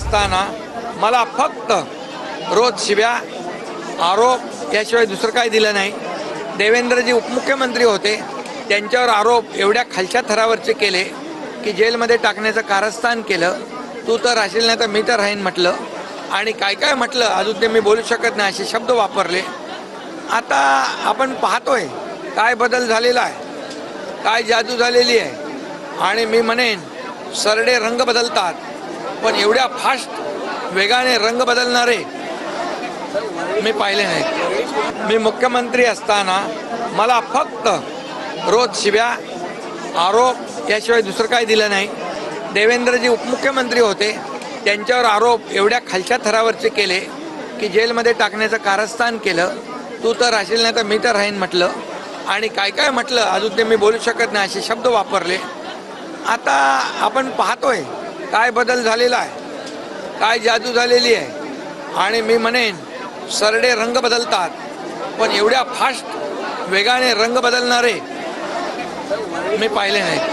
असताना मला फक्त रोज शिव्या आरोप याशिवाय दुसरं काही दिलं नाही. देवेंद्रजी उपमुख्यमंत्री होते. त्यांच्यावर आरोप एवढ्या खालच्या थरावरचे केले की जेलमध्ये टाकण्याचं कारस्थान केलं. तू तर राहशील नाही तर मी तर राहीन म्हटलं. आणि काय काय म्हटलं अजून ते मी बोलू शकत नाही असे शब्द वापरले. आता आपण पाहतोय काय बदल झालेला आहे. काय जादू झालेली आहे. आणि मी म्हणेन सरडे रंग बदलतात. पण एवढ्या फास्ट वेगाने रंग बदलणारे मी पाहिले नाहीत. मी मुख्यमंत्री असताना मला फक्त रोज शिव्या आरोप याशिवाय दुसरं काही दिलं नाही. देवेंद्रजी उपमुख्यमंत्री होते. त्यांच्यावर आरोप एवढ्या खालच्या थरावरचे केले की जेलमध्ये टाकण्याचं कारस्थान केलं. तू तर राहशील नाही तर मी तर राहीन म्हटलं. आणि काय काय म्हटलं अजून ते मी बोलू शकत नाही असे शब्द वापरले. आता आपण पाहतोय काय बदल झालेला आहे? काय जादू झालेली आहे? आणि मी म्हणेन सरडे रंग बदलतात पण एवढ्या फास्ट वेगाने रंग बदलणारे मी पाहिले नाही